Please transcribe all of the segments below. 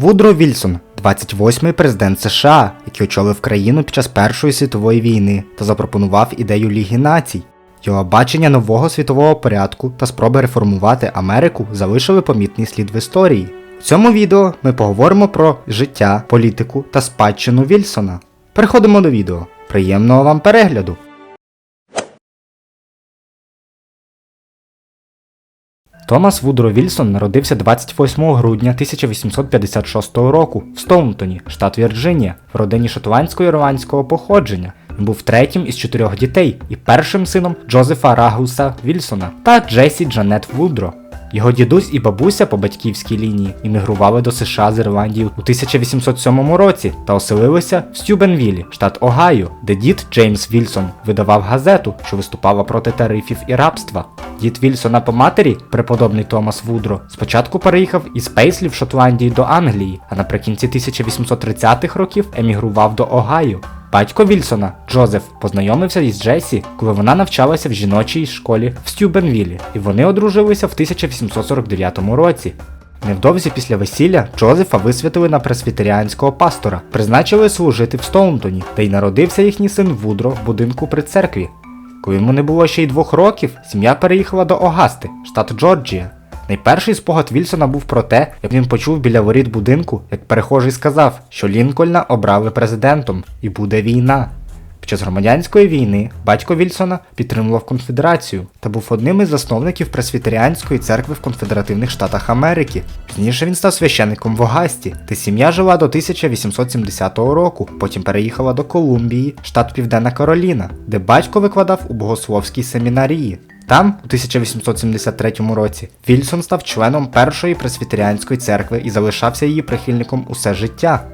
Вудро Вільсон, 28-й президент США, який очолив країну під час Першої світової війни та запропонував ідею Ліги націй. Його бачення нового світового порядку та спроби реформувати Америку залишили помітний слід в історії. У цьому відео ми поговоримо про життя, політику та спадщину Вільсона. Переходимо до відео. Приємного вам перегляду! Томас Вудро Вільсон народився 28 грудня 1856 року в Стоунтоні, штат Вірджинія, в родині шотландсько-ірландського походження. Він був третім із чотирьох дітей і першим сином Джозефа Рагуса Вільсона та Джесі Джанет Вудро. Його дідусь і бабуся по батьківській лінії іммігрували до США з Ірландії у 1807 році та оселилися в Стюбенвілі, штат Огайо, де дід Джеймс Вільсон видавав газету, що виступала проти тарифів і рабства. Дід Вільсона по матері, преподобний Томас Вудро, спочатку переїхав із Пейслі в Шотландії до Англії, а наприкінці 1830-х років емігрував до Огайо. Батько Вільсона, Джозеф, познайомився із Джесі, коли вона навчалася в жіночій школі в Стюбенвілі, і вони одружилися в 1849 році. Невдовзі після весілля Джозефа висвятили на пресвітеріанського пастора, призначили служити в Стоунтоні, де й народився їхній син Вудро в будинку при церкві. Коли йому не було ще й двох років, сім'я переїхала до Огасти, штат Джорджія. Найперший спогад Вільсона був про те, як він почув біля воріт будинку, як перехожий сказав, що Лінкольна обрали президентом і буде війна. Під час громадянської війни батько Вільсона підтримував конфедерацію та був одним із засновників Пресвітеріанської церкви в Конфедеративних Штатах Америки. Пізніше він став священником в Огасті, де сім'я жила до 1870 року, потім переїхала до Колумбії, штат Південна Кароліна, де батько викладав у богословській семінарії. Там, у 1873 році, Вільсон став членом Першої пресвітеріанської церкви і залишався її прихильником усе життя.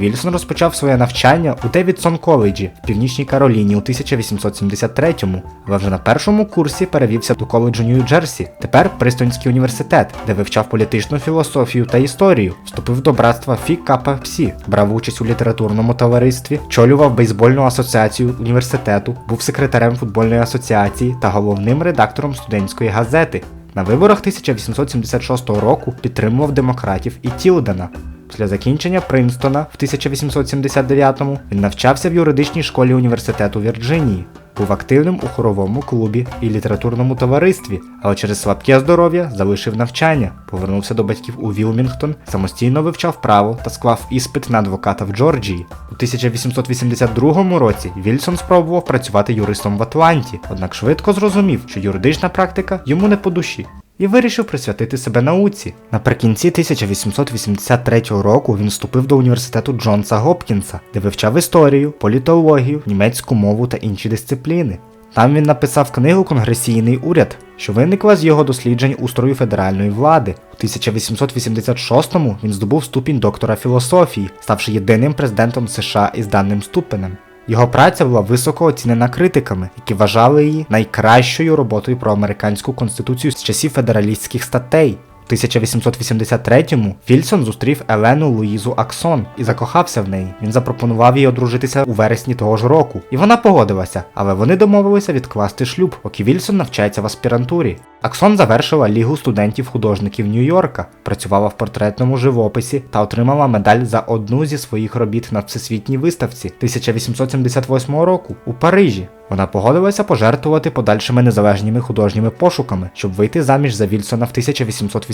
Вільсон розпочав своє навчання у Девідсон коледжі в Північній Кароліні у 1873-му, але вже на першому курсі перевівся до коледжу Нью-Джерсі, тепер Пристонський університет, де вивчав політичну філософію та історію, вступив до братства Фі Капа Псі, брав участь у літературному товаристві, чолював бейсбольну асоціацію університету, був секретарем футбольної асоціації та головним редактором студентської газети. На виборах 1876 року підтримував демократів і Тілдена. Після закінчення Принстона в 1879-му він навчався в юридичній школі університету Вірджинії. Був активним у хоровому клубі і літературному товаристві, але через слабке здоров'я залишив навчання, повернувся до батьків у Вілмінгтон, самостійно вивчав право та склав іспит на адвоката в Джорджії. У 1882 році Вільсон спробував працювати юристом в Атланті, однак швидко зрозумів, що юридична практика йому не по душі і вирішив присвятити себе науці. Наприкінці 1883 року він вступив до університету Джонса Гопкінса, де вивчав історію, політологію, німецьку мову та інші дисципліни. Там він написав книгу Конгресійний уряд, що виникла з його досліджень устрою федеральної влади. У 1886-му він здобув ступінь доктора філософії, ставши єдиним президентом США із даним ступенем. Його праця була високо оцінена критиками, які вважали її найкращою роботою про американську конституцію з часів федералістських статей. У 1883-му Вільсон зустрів Елену Луїзу Аксон і закохався в неї. Він запропонував їй одружитися у вересні того ж року, і вона погодилася, але вони домовилися відкласти шлюб, поки Вільсон навчається в аспірантурі. Аксон завершила Лігу студентів-художників Нью-Йорка, працювала в портретному живописі та отримала медаль за одну зі своїх робіт на всесвітній виставці 1878 року у Парижі. Вона погодилася пожертвувати подальшими незалежніми художніми пошуками, щоб вийти заміж за Вільсона в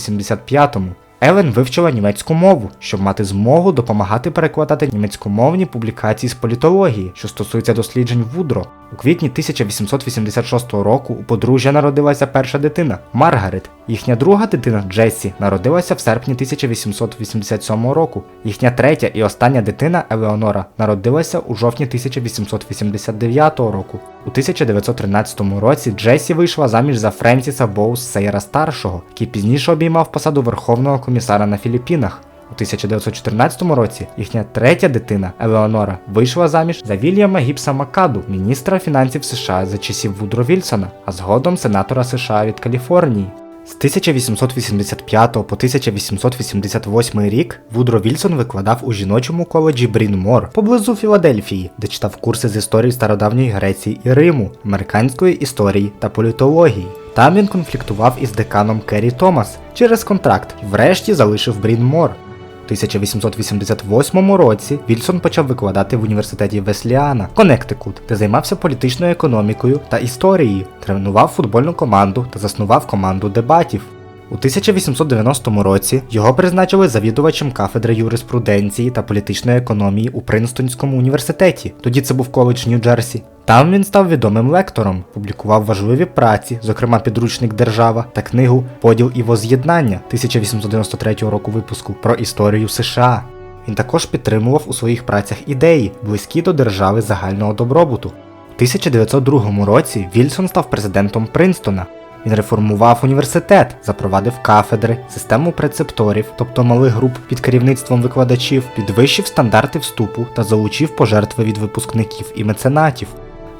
1885-му. Елен вивчила німецьку мову, щоб мати змогу допомагати перекладати німецькомовні публікації з політології, що стосуються досліджень Вудро. У квітні 1886 року у подружжя народилася перша дитина Маргарет. Їхня друга дитина Джессі народилася в серпні 1887 року. Їхня третя і остання дитина Елеонора народилася у жовтні 1889 року. У 1913 році Джесі вийшла заміж за Френсіса Боус Сейра старшого, який пізніше обіймав посаду Верховного комісара на Філіппінах. У 1914 році їхня третя дитина Елеонора вийшла заміж за Вільяма Гіпса Макаду, міністра фінансів США за часів Вудро Вільсона, а згодом сенатора США від Каліфорнії. З 1885 по 1888 рік Вудро Вільсон викладав у жіночому коледжі Брін Мор поблизу Філадельфії, де читав курси з історії стародавньої Греції і Риму, американської історії та політології. Там він конфліктував із деканом Керрі Томас через контракт і врешті залишив Брінмор. У 1888 році Вільсон почав викладати в університеті Весліана, Коннектикут, де займався політичною економікою та історією, тренував футбольну команду та заснував команду дебатів. У 1890 році його призначили завідувачем кафедри юриспруденції та політичної економії у Принстонському університеті. Тоді це був коледж Нью-Джерсі. Там він став відомим лектором, публікував важливі праці, зокрема підручник Держава та книгу Поділ і воз'єднання 1893 року випуску про історію США. Він також підтримував у своїх працях ідеї, близькі до держави загального добробуту. У 1902 році Вільсон став президентом Принстона. Він реформував університет, запровадив кафедри, систему прецепторів, тобто малих груп під керівництвом викладачів, підвищив стандарти вступу та залучив пожертви від випускників і меценатів.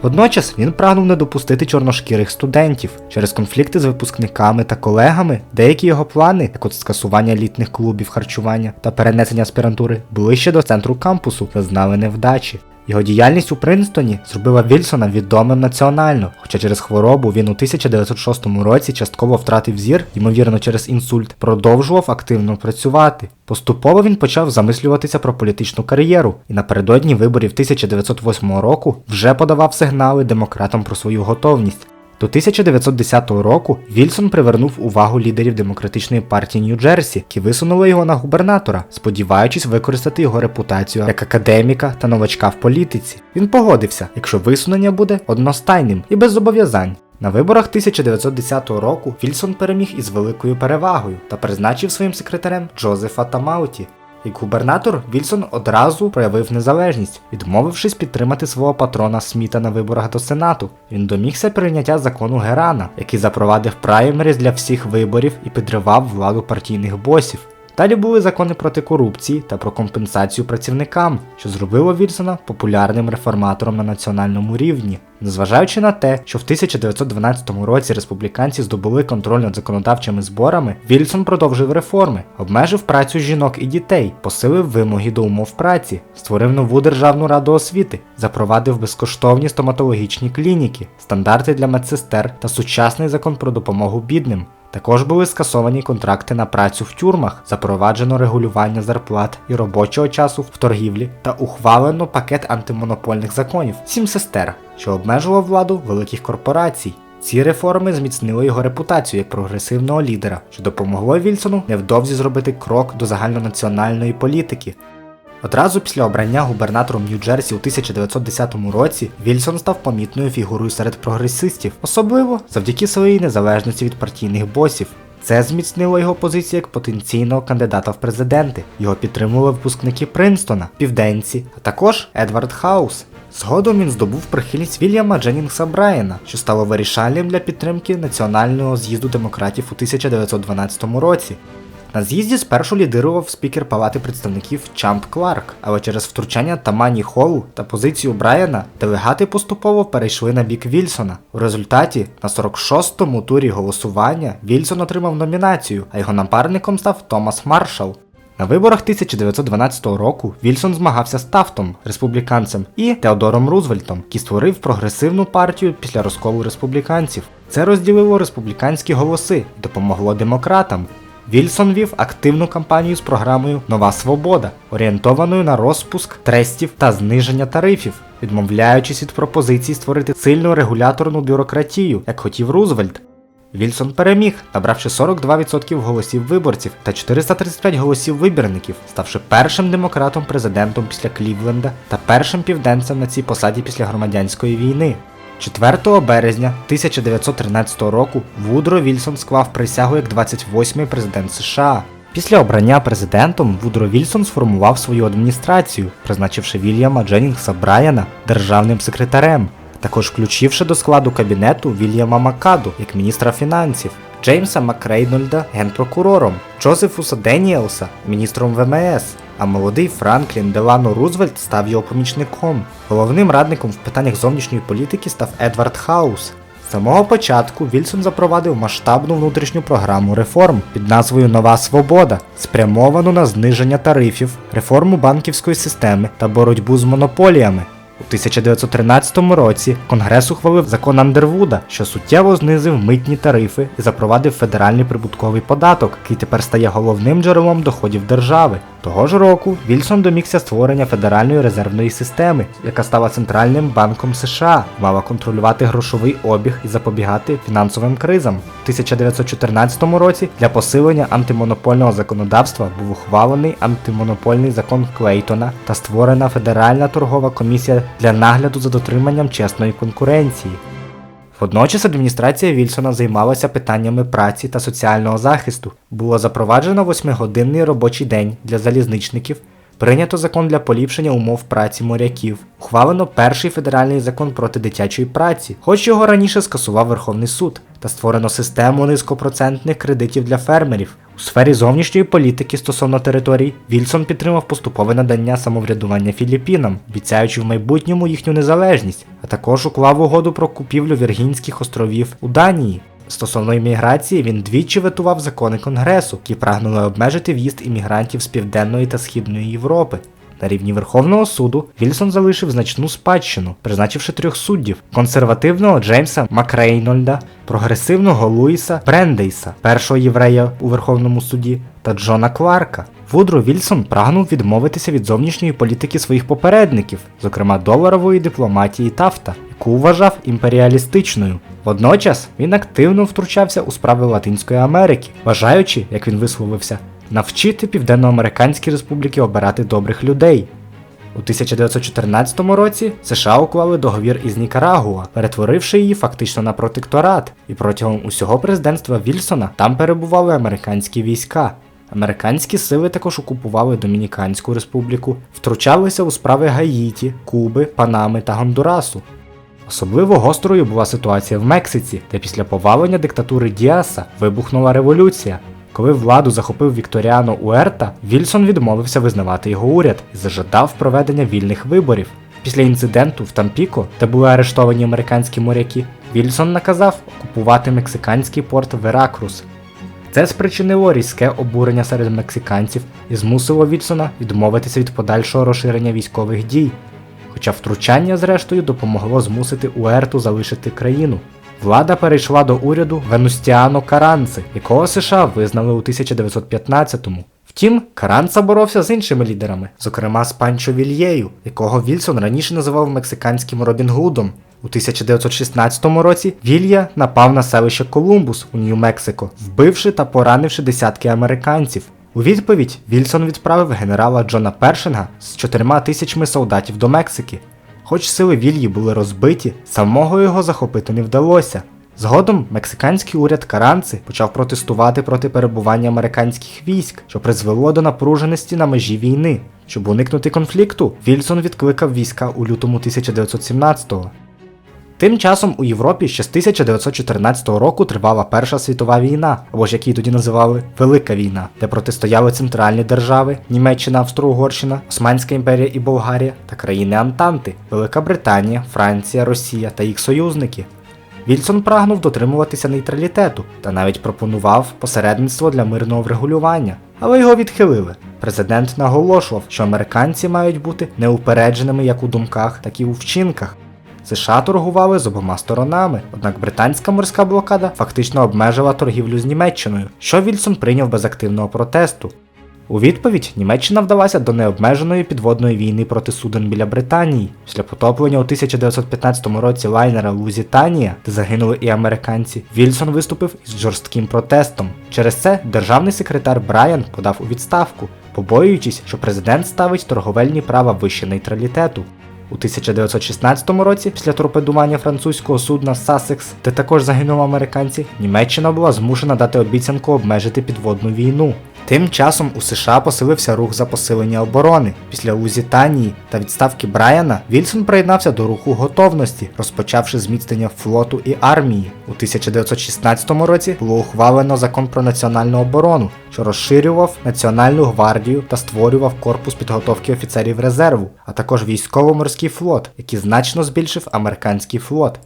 Водночас він прагнув не допустити чорношкірих студентів через конфлікти з випускниками та колегами. Деякі його плани, як от скасування літніх клубів харчування та перенесення аспірантури, ближче до центру кампусу, зазнали невдачі. Його діяльність у Принстоні зробила Вільсона відомим національно, хоча через хворобу він у 1906 році частково втратив зір, ймовірно через інсульт, продовжував активно працювати. Поступово він почав замислюватися про політичну кар'єру і напередодні виборів 1908 року вже подавав сигнали демократам про свою готовність. До 1910 року Вільсон привернув увагу лідерів демократичної партії Нью-Джерсі, які висунули його на губернатора, сподіваючись використати його репутацію як академіка та новачка в політиці. Він погодився, якщо висунення буде одностайним і без зобов'язань. На виборах 1910 року Вільсон переміг із великою перевагою та призначив своїм секретарем Джозефа Тамауті. Як губернатор Вільсон одразу проявив незалежність, відмовившись підтримати свого патрона Сміта на виборах до Сенату. Він домігся прийняття закону Герана, який запровадив праймеріз для всіх виборів і підривав владу партійних босів. Далі були закони проти корупції та про компенсацію працівникам, що зробило Вільсона популярним реформатором на національному рівні. Незважаючи на те, що в 1912 році республіканці здобули контроль над законодавчими зборами, Вільсон продовжив реформи, обмежив працю жінок і дітей, посилив вимоги до умов праці, створив нову державну раду освіти, запровадив безкоштовні стоматологічні клініки, стандарти для медсестер та сучасний закон про допомогу бідним. Також були скасовані контракти на працю в тюрмах, запроваджено регулювання зарплат і робочого часу в торгівлі та ухвалено пакет антимонопольних законів Сім сестер, що обмежував владу великих корпорацій. Ці реформи зміцнили його репутацію як прогресивного лідера, що допомогло Вільсону невдовзі зробити крок до загальнонаціональної політики. Одразу після обрання губернатором Нью-Джерсі у 1910 році Вільсон став помітною фігурою серед прогресистів, особливо завдяки своїй незалежності від партійних босів. Це зміцнило його позицію як потенційного кандидата в президенти. Його підтримували випускники Принстона, південці, а також Едвард Хаус. Згодом він здобув прихильність Вільяма Дженнінгса Брайана, що стало вирішальним для підтримки національного з'їзду демократів у 1912 році. На з'їзді спершу лідирував спікер Палати представників Чамп Кларк, але через втручання Тамані Холу та позицію Брайана делегати поступово перейшли на бік Вільсона. У результаті на 46-му турі голосування Вільсон отримав номінацію, а його напарником став Томас Маршал. На виборах 1912 року Вільсон змагався з Тафтом, республіканцем, і Теодором Рузвельтом, який створив прогресивну партію після розколу республіканців. Це розділило республіканські голоси і допомогло демократам. Вільсон вів активну кампанію з програмою Нова Свобода, орієнтованою на розпуск трестів та зниження тарифів, відмовляючись від пропозицій створити сильну регуляторну бюрократію, як хотів Рузвельт. Вільсон переміг, набравши 42% голосів виборців та 435 голосів вибірників, ставши першим демократом-президентом після Клівленда та першим південцем на цій посаді після громадянської війни. 4 березня 1913 року Вудро Вільсон склав присягу як 28-й президент США. Після обрання президентом Вудро Вільсон сформував свою адміністрацію, призначивши Вільяма Дженнінгса Брайана державним секретарем, також включивши до складу кабінету Вільяма Макаду як міністра фінансів, Джеймса Макрейнольда генпрокурором, Джозефуса Деніелса міністром ВМС, а молодий Франклін Делано Рузвельт став його помічником. Головним радником в питаннях зовнішньої політики став Едвард Хаус. З самого початку Вільсон запровадив масштабну внутрішню програму реформ під назвою Нова Свобода, спрямовану на зниження тарифів, реформу банківської системи та боротьбу з монополіями. У 1913 році Конгрес ухвалив закон Андервуда, що суттєво знизив митні тарифи і запровадив федеральний прибутковий податок, який тепер стає головним джерелом доходів держави. Того ж року Вільсон домігся створення Федеральної резервної системи, яка стала центральним банком США, мала контролювати грошовий обіг і запобігати фінансовим кризам. У 1914 році для посилення антимонопольного законодавства був ухвалений антимонопольний закон Клейтона та створена Федеральна торгова комісія для нагляду за дотриманням чесної конкуренції. Водночас адміністрація Вільсона займалася питаннями праці та соціального захисту. Було запроваджено восьмигодинний робочий день для залізничників, прийнято закон для поліпшення умов праці моряків, ухвалено перший федеральний закон проти дитячої праці, хоч його раніше скасував Верховний суд, та створено систему низькопроцентних кредитів для фермерів. У сфері зовнішньої політики стосовно територій Вільсон підтримав поступове надання самоврядування Філіппінам, обіцяючи в майбутньому їхню незалежність, а також уклав угоду про купівлю Віргінських островів у Данії. Стосовно імміграції, він двічі ветував закони Конгресу, які прагнули обмежити в'їзд іммігрантів з Південної та Східної Європи. На рівні Верховного суду Вільсон залишив значну спадщину, призначивши трьох суддів: консервативного Джеймса Макрейнольда, прогресивного Луїса Брендейса, першого єврея у Верховному суді, та Джона Кларка. Вудро Вільсон прагнув відмовитися від зовнішньої політики своїх попередників, зокрема доларової дипломатії Тафта, яку вважав імперіалістичною. Водночас він активно втручався у справи Латинської Америки, вважаючи, як він висловився, навчити південноамериканські республіки обирати добрих людей. У 1914 році США уклали договір із Нікарагуа, перетворивши її фактично на протекторат, і протягом усього президентства Вільсона там перебували американські війська. Американські сили також окупували Домініканську республіку, втручалися у справи Гаїті, Куби, Панами та Гондурасу. Особливо гострою була ситуація в Мексиці, де після повалення диктатури Діаса вибухнула революція. Коли владу захопив Вікторіано Уерта, Вільсон відмовився визнавати його уряд і зажадав проведення вільних виборів. Після інциденту в Тампіко, де були арештовані американські моряки, Вільсон наказав окупувати мексиканський порт Веракрус. Це спричинило різке обурення серед мексиканців і змусило Вільсона відмовитися від подальшого розширення військових дій. Хоча втручання, зрештою, допомогло змусити Уерту залишити країну. Влада перейшла до уряду Венустіано Каранци, якого США визнали у 1915-му. Втім, Каранца боровся з іншими лідерами, зокрема з Панчо Вільєю, якого Вільсон раніше називав мексиканським Робін Гудом. У 1916 році Вілья напав на селище Колумбус у Нью-Мексико, вбивши та поранивши десятки американців. У відповідь Вільсон відправив генерала Джона Першинга з чотирма тисячами солдатів до Мексики. Хоч сили Вільї були розбиті, самого його захопити не вдалося. Згодом мексиканський уряд Каранци почав протестувати проти перебування американських військ, що призвело до напруженості на межі війни. Щоб уникнути конфлікту, Вільсон відкликав війська у лютому 1917-го. Тим часом у Європі ще з 1914 року тривала Перша світова війна, або ж як її тоді називали Велика війна, де протистояли центральні держави Німеччина, Австро-Угорщина, Османська імперія і Болгарія та країни Антанти Велика Британія, Франція, Росія та їх союзники. Вільсон прагнув дотримуватися нейтралітету та навіть пропонував посередництво для мирного врегулювання, але його відхилили. Президент наголошував, що американці мають бути неупередженими як у думках, так і у вчинках. США торгували з обома сторонами, однак британська морська блокада фактично обмежила торгівлю з Німеччиною, що Вільсон прийняв без активного протесту. У відповідь Німеччина вдалася до необмеженої підводної війни проти суден біля Британії. Після потоплення у 1915 році лайнера Лузітанія, де загинули і американці, Вільсон виступив із жорстким протестом. Через це державний секретар Брайан подав у відставку, побоюючись, що президент ставить торговельні права вище нейтралітету. У 1916 році, після торпедування французького судна Сасекс, де також загинули американці, Німеччина була змушена дати обіцянку обмежити підводну війну. Тим часом у США посилився рух за посилення оборони. Після Лузітанії та відставки Брайана Вільсон приєднався до руху готовності, розпочавши зміцнення флоту і армії. У 1916 році було ухвалено закон про національну оборону, що розширював Національну гвардію та створював корпус підготовки офіцерів резерву, а також військово-морський флот, який значно збільшив американський флот.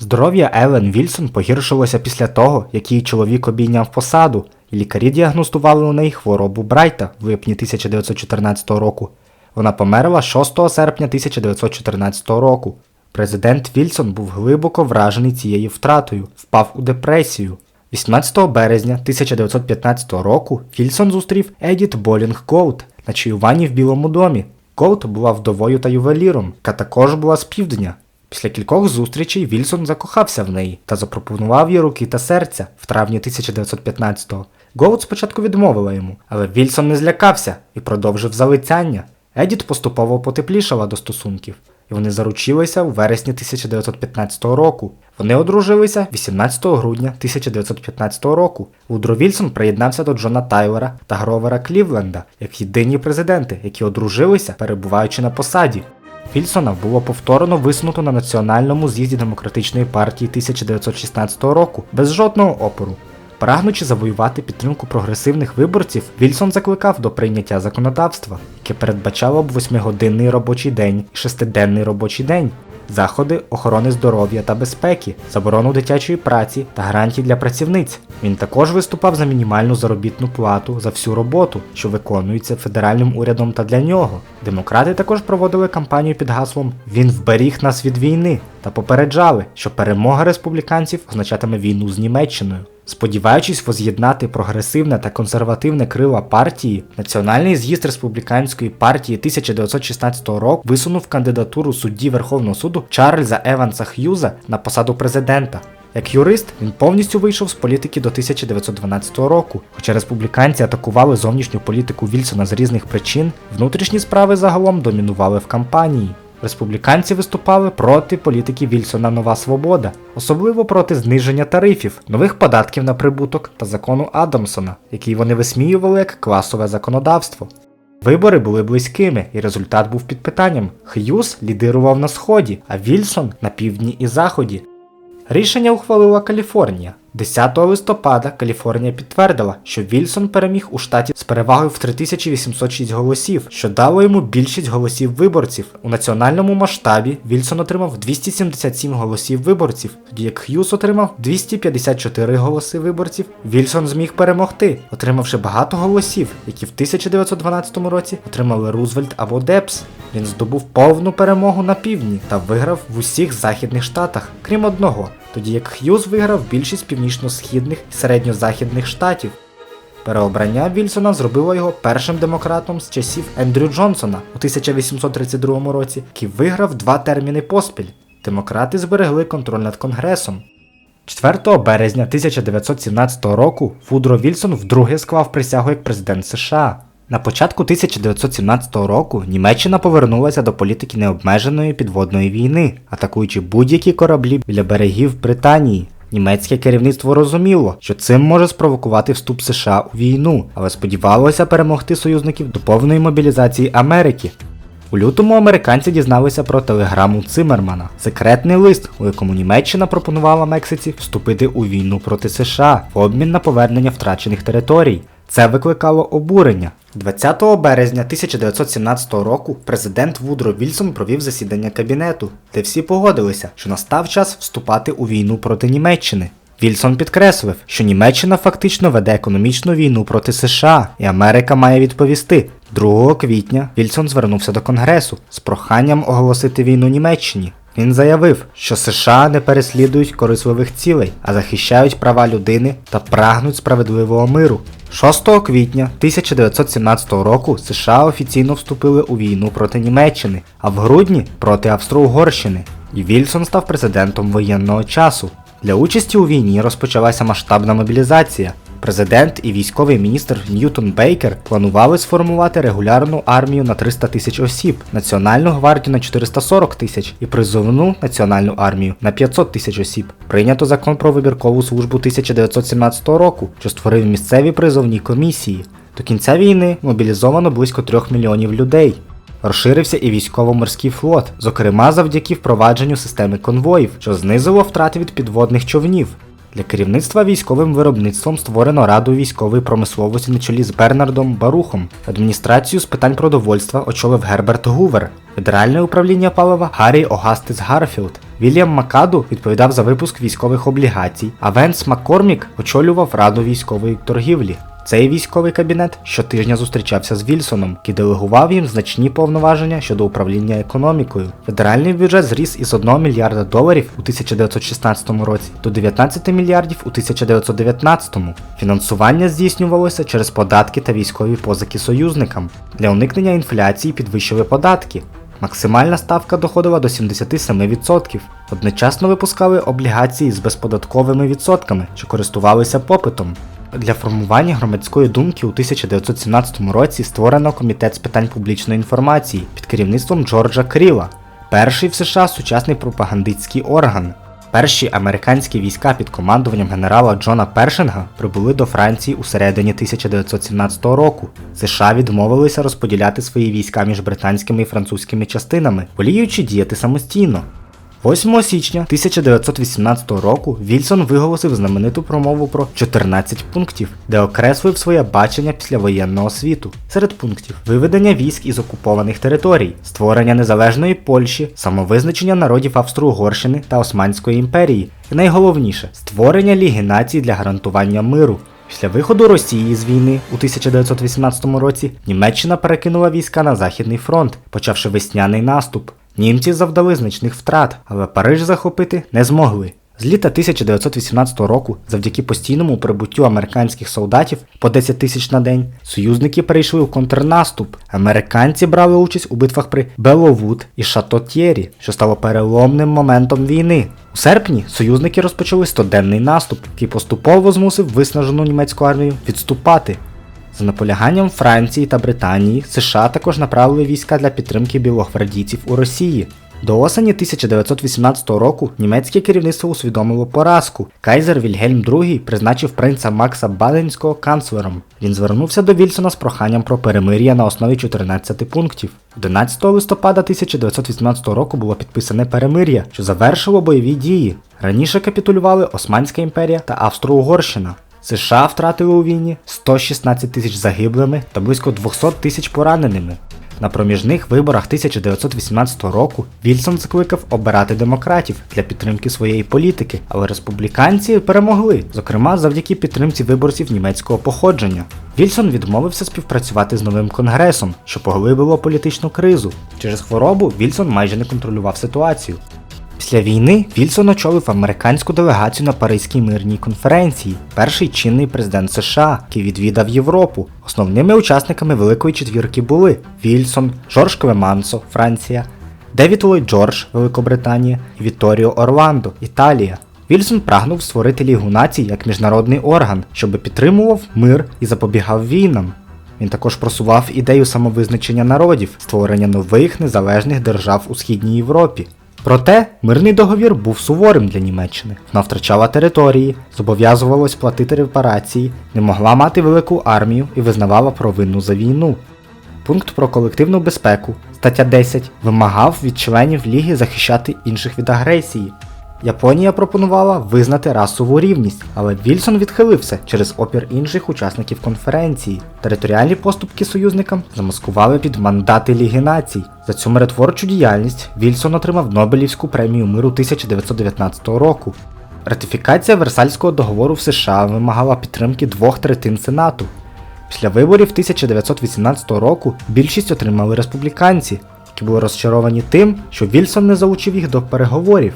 Здоров'я Елен Вільсон погіршилося після того, як її чоловік обійняв посаду, лікарі діагностували у неї хворобу Брайта в липні 1914 року. Вона померла 6 серпня 1914 року. Президент Вільсон був глибоко вражений цією втратою, впав у депресію. 18 березня 1915 року Вільсон зустрів Едіт Болінг Гоут, на чаюванні в Білому домі. Голд була вдовою та ювеліром, яка також була з півдня. Після кількох зустрічей Вільсон закохався в неї та запропонував їй руки та серця в травні 1915-го. Голд спочатку відмовила йому, але Вільсон не злякався і продовжив залицяння. Едіт поступово потеплішала до стосунків, і вони заручилися у вересні 1915 року. Вони одружилися 18 грудня 1915 року. Вудро Вільсон приєднався до Джона Тайлера та Гровера Клівленда як єдині президенти, які одружилися, перебуваючи на посаді. Вільсона було повторно висунуто на національному з'їзді демократичної партії 1916 року без жодного опору. Прагнучи завоювати підтримку прогресивних виборців, Вільсон закликав до прийняття законодавства, яке передбачало б восьмигодинний робочий день і шестиденний робочий день, заходи охорони здоров'я та безпеки, заборону дитячої праці та гарантії для працівниць. Він також виступав за мінімальну заробітну плату за всю роботу, що виконується федеральним урядом та для нього. Демократи також проводили кампанію під гаслом Він вберіг нас від війни та попереджали, що перемога республіканців означатиме війну з Німеччиною. Сподіваючись воз'єднати прогресивне та консервативне крила партії, Національний з'їзд республіканської партії 1916 року висунув кандидатуру судді Верховного суду Чарльза Еванса Х'юза на посаду президента. Як юрист, він повністю вийшов з політики до 1912 року. Хоча республіканці атакували зовнішню політику Вільсона з різних причин, внутрішні справи загалом домінували в кампанії. Республіканці виступали проти політики Вільсона Нова Свобода, особливо проти зниження тарифів, нових податків на прибуток та закону Адамсона, який вони висміювали як класове законодавство. Вибори були близькими, і результат був під питанням. Х'юз лідирував на сході, а Вільсон на півдні і заході. Рішення ухвалила Каліфорнія. 10 листопада Каліфорнія підтвердила, що Вільсон переміг у штаті з перевагою в 3806 голосів, що дало йому більшість голосів виборців. У національному масштабі Вільсон отримав 277 голосів виборців, тоді як Х'юз отримав 254 голоси виборців. Вільсон зміг перемогти, отримавши багато голосів, які в 1912 році отримали Рузвельт або Депс. Він здобув повну перемогу на півдні та виграв в усіх західних штатах, крім одного, тоді як Х'юз виграв більшість північно-східних і середньозахідних штатів. Переобрання Вільсона зробило його першим демократом з часів Ендрю Джонсона у 1832 році, який виграв два терміни поспіль. Демократи зберегли контроль над Конгресом. 4 березня 1917 року Вудро Вільсон вдруге склав присягу як президент США. На початку 1917 року Німеччина повернулася до політики необмеженої підводної війни, атакуючи будь-які кораблі біля берегів Британії. Німецьке керівництво розуміло, що цим може спровокувати вступ США у війну, але сподівалося перемогти союзників до повної мобілізації Америки. У лютому американці дізналися про телеграму Циммермана, секретний лист, у якому Німеччина пропонувала Мексиці вступити у війну проти США в обмін на повернення втрачених територій. Це викликало обурення. 20 березня 1917 року президент Вудро Вільсон провів засідання кабінету, де всі погодилися, що настав час вступати у війну проти Німеччини. Вільсон підкреслив, що Німеччина фактично веде економічну війну проти США, і Америка має відповісти. 2 квітня Вільсон звернувся до Конгресу з проханням оголосити війну Німеччині. Він заявив, що США не переслідують корисливих цілей, а захищають права людини та прагнуть справедливого миру. 6 квітня 1917 року США офіційно вступили у війну проти Німеччини, а в грудні проти Австро-Угорщини. І Вільсон став президентом воєнного часу. Для участі у війні розпочалася масштабна мобілізація. Президент і військовий міністр Ньютон Бейкер планували сформувати регулярну армію на 300 тисяч осіб, Національну гвардію на 440 тисяч і призовну національну армію на 500 тисяч осіб. Прийнято закон про вибіркову службу 1917 року, що створив місцеві призовні комісії. До кінця війни мобілізовано близько 3 мільйонів людей. Розширився і військово-морський флот, зокрема завдяки впровадженню системи конвоїв, що знизило втрати від підводних човнів. Для керівництва військовим виробництвом створено Раду військової промисловості на чолі з Бернардом Барухом. Адміністрацію з питань продовольства очолив Герберт Гувер, Федеральне управління палива Гаррі Огастис Гарфілд. Вільям Макаду відповідав за випуск військових облігацій, а Венс Маккормік очолював Раду військової торгівлі. Цей військовий кабінет щотижня зустрічався з Вільсоном, який делегував їм значні повноваження щодо управління економікою. Федеральний бюджет зріс із 1 мільярда доларів у 1916 році до 19 мільярдів у 1919. Фінансування здійснювалося через податки та військові позики союзникам. Для уникнення інфляції підвищили податки. Максимальна ставка доходила до 77%. Одночасно випускали облігації з безподатковими відсотками, що користувалися попитом. Для формування громадської думки у 1917 році створено комітет з питань публічної інформації під керівництвом Джорджа Кріла, перший в США сучасний пропагандистський орган. Перші американські війська під командуванням генерала Джона Першинга прибули до Франції у середині 1917 року. США відмовилися розподіляти свої війська між британськими і французькими частинами, воліючи діяти самостійно. 8 січня 1918 року Вільсон виголосив знамениту промову про 14 пунктів, де окреслив своє бачення післявоєнного світу. Серед пунктів виведення військ із окупованих територій, створення незалежної Польщі, самовизначення народів Австро-Угорщини та Османської імперії, і найголовніше створення Ліги націй для гарантування миру. Після виходу Росії з війни у 1918 році Німеччина перекинула війська на Західний фронт, почавши весняний наступ. Німці завдали значних втрат, але Париж захопити не змогли. З літа 1918 року, завдяки постійному прибуттю американських солдатів по 10 тисяч на день, союзники перейшли у контрнаступ. Американці брали участь у битвах при Беловуд і Шатотєрі, що стало переломним моментом війни. У серпні союзники розпочали стоденний наступ, який поступово змусив виснажену німецьку армію відступати. За наполяганням Франції та Британії США також направили війська для підтримки білогвардійців у Росії. До осені 1918 року німецьке керівництво усвідомило поразку. Кайзер Вільгельм II призначив принца Макса Баденського канцлером. Він звернувся до Вільсона з проханням про перемир'я на основі 14 пунктів. 11 листопада 1918 року було підписане перемир'я, що завершило бойові дії. Раніше капітулювали Османська імперія та Австро-Угорщина. США втратили у війні 116 тисяч загиблими та близько 200 тисяч пораненими. На проміжних виборах 1918 року Вільсон закликав обирати демократів для підтримки своєї політики, але республіканці перемогли, зокрема завдяки підтримці виборців німецького походження. Вільсон відмовився співпрацювати з новим конгресом, що поглибило політичну кризу. Через хворобу Вільсон майже не контролював ситуацію. Після війни Вільсон очолив американську делегацію на Паризькій мирній конференції, перший чинний президент США, який відвідав Європу. Основними учасниками Великої четвірки були Вільсон, Жорж Клемансо, Франція, Девід Ллойд Джордж, Великобританія і Вітторіо Орландо, Італія. Вільсон прагнув створити Лігу націй як міжнародний орган, щоб підтримував мир і запобігав війнам. Він також просував ідею самовизначення народів, створення нових незалежних держав у Східній Європі. Проте мирний договір був суворим для Німеччини. Вона втрачала території, зобов'язувалась платити репарації, не могла мати велику армію і визнавала провину за війну. Пункт про колективну безпеку, стаття 10, вимагав від членів Ліги захищати інших від агресії. Японія пропонувала визнати расову рівність, але Вільсон відхилився через опір інших учасників конференції. Територіальні поступки союзникам замаскували під мандати Ліги націй. За цю миротворчу діяльність Вільсон отримав Нобелівську премію миру 1919 року. Ратифікація Версальського договору в США вимагала підтримки двох третин Сенату. Після виборів 1918 року більшість отримали республіканці, які були розчаровані тим, що Вільсон не залучив їх до переговорів.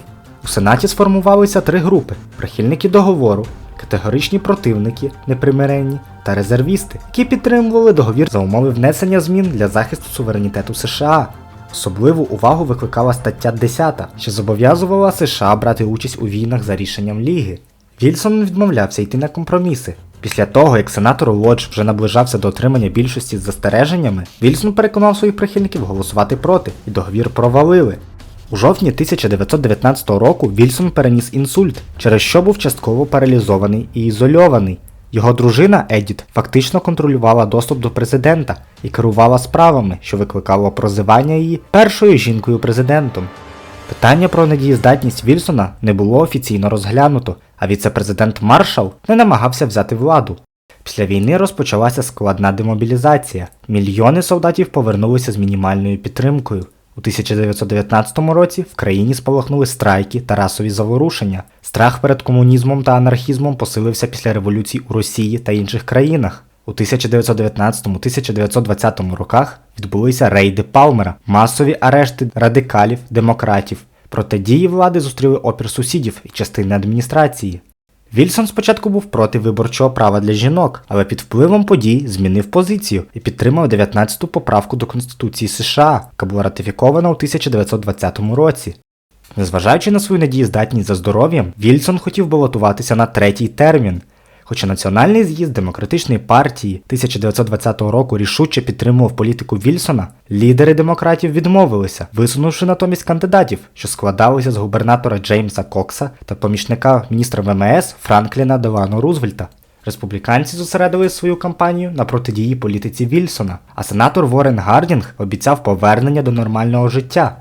У Сенаті сформувалися три групи: прихильники договору, категоричні противники, непримиренні та резервісти, які підтримували договір за умови внесення змін для захисту суверенітету США. Особливу увагу викликала стаття 10, що зобов'язувала США брати участь у війнах за рішенням Ліги. Вільсон відмовлявся йти на компроміси. Після того, як сенатор Лодж вже наближався до отримання більшості з застереженнями, Вільсон переконав своїх прихильників голосувати проти, і договір провалили. У жовтні 1919 року Вільсон переніс інсульт, через що був частково паралізований і ізольований. Його дружина Едіт фактично контролювала доступ до президента і керувала справами, що викликало прозивання її першою жінкою-президентом. Питання про недієздатність Вільсона не було офіційно розглянуто, а віце-президент Маршал не намагався взяти владу. Після війни розпочалася складна демобілізація. Мільйони солдатів повернулися з мінімальною підтримкою. У 1919 році в країні спалахнули страйки та расові заворушення. Страх перед комунізмом та анархізмом посилився після революцій у Росії та інших країнах. У 1919-1920 роках відбулися рейди Палмера, масові арешти радикалів, демократів. Проте дії влади зустріли опір сусідів і частини адміністрації. Вільсон спочатку був проти виборчого права для жінок, але під впливом подій змінив позицію і підтримав 19-ту поправку до Конституції США, яка була ратифікована у 1920 році. Незважаючи на свою недієздатність за здоров'ям, Вільсон хотів балотуватися на третій термін. Хоча Національний з'їзд демократичної партії 1920 року рішуче підтримував політику Вільсона, лідери демократів відмовилися, висунувши натомість кандидатів, що складалися з губернатора Джеймса Кокса та помічника міністра ВМС Франкліна Делано Рузвельта. Республіканці зосередили свою кампанію на протидії політиці Вільсона, а сенатор Ворен Гардінг обіцяв повернення до нормального життя.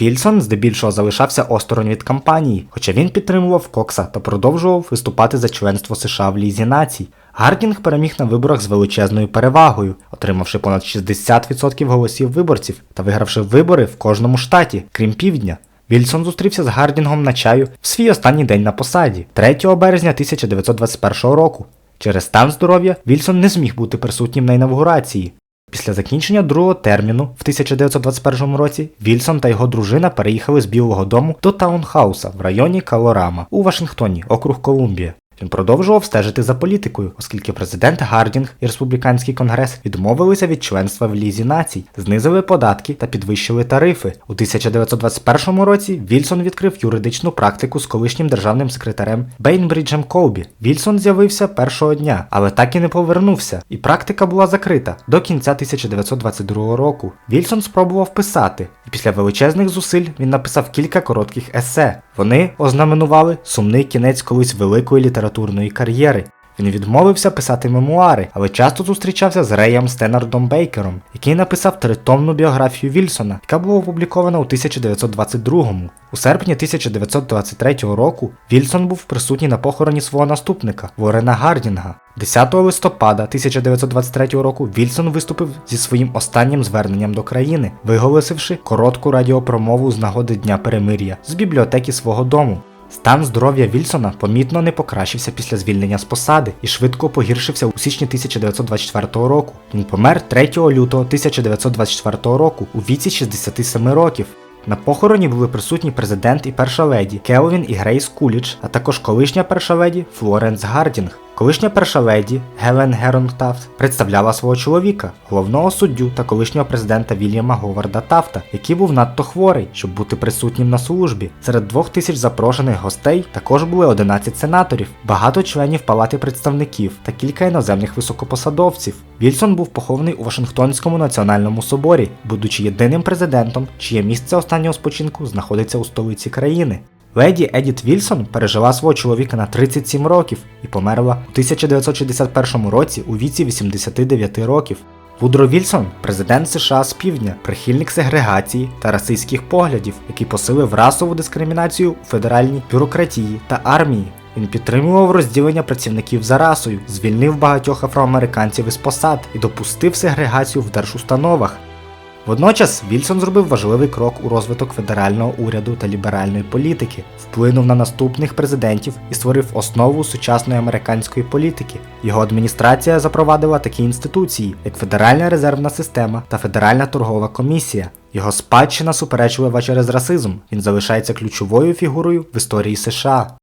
Вільсон здебільшого залишався осторонь від кампанії, хоча він підтримував Кокса та продовжував виступати за членство США в Лізі націй. Гардінг переміг на виборах з величезною перевагою, отримавши понад 60% голосів виборців та вигравши вибори в кожному штаті, крім півдня. Вільсон зустрівся з Гардінгом на чаю в свій останній день на посаді 3 березня 1921 року. Через стан здоров'я Вільсон не зміг бути присутнім на інавгурації. Після закінчення другого терміну в 1921 році Вільсон та його дружина переїхали з Білого Дому до Таунхауса в районі Калорама у Вашингтоні, округ Колумбія. Він продовжував стежити за політикою, оскільки президент Гардінг і республіканський конгрес відмовилися від членства в Лізі націй, знизили податки та підвищили тарифи. У 1921 році Вільсон відкрив юридичну практику з колишнім державним секретарем Бейнбриджем Колбі. Вільсон з'явився першого дня, але так і не повернувся, і практика була закрита до кінця 1922 року. Вільсон спробував писати, і після величезних зусиль він написав кілька коротких есе. Вони ознаменували сумний кінець колись великої літературної кар'єри. Він відмовився писати мемуари, але часто зустрічався з Реєм Стеннардом Бейкером, який написав тритомну біографію Вільсона, яка була опублікована у 1922-му. У серпні 1923 року Вільсон був присутній на похороні свого наступника Ворена Гардінга. 10 листопада 1923 року Вільсон виступив зі своїм останнім зверненням до країни, виголосивши коротку радіопромову з нагоди Дня перемир'я з бібліотеки свого дому. Стан здоров'я Вільсона помітно не покращився після звільнення з посади і швидко погіршився у січні 1924 року. Він помер 3 лютого 1924 року у віці 67 років. На похороні були присутні президент і перша леді Келвін і Грейс Куліч, а також колишня перша леді Флоренс Гардінг. Колишня перша леді Гелен Геронг Тафт представляла свого чоловіка, головного суддю та колишнього президента Вільяма Говарда Тафта, який був надто хворий, щоб бути присутнім на службі. Серед двох тисяч запрошених гостей також були 11 сенаторів, багато членів Палати представників та кілька іноземних високопосадовців. Вільсон був похований у Вашингтонському національному соборі, будучи єдиним президентом, чиє місце останнього спочинку знаходиться у столиці країни. Леді Едіт Вільсон пережила свого чоловіка на 37 років і померла у 1961 році у віці 89 років. Вудро Вільсон президент США з півдня, прихильник сегрегації та расистських поглядів, який посилив расову дискримінацію у федеральній бюрократії та армії. Він підтримував розділення працівників за расою, звільнив багатьох афроамериканців із посад і допустив сегрегацію в держустановах. Водночас Вільсон зробив важливий крок у розвиток федерального уряду та ліберальної політики, вплинув на наступних президентів і створив основу сучасної американської політики. Його адміністрація запровадила такі інституції, як Федеральна резервна система та Федеральна торгова комісія. Його спадщина суперечлива через расизм. Він залишається ключовою фігурою в історії США.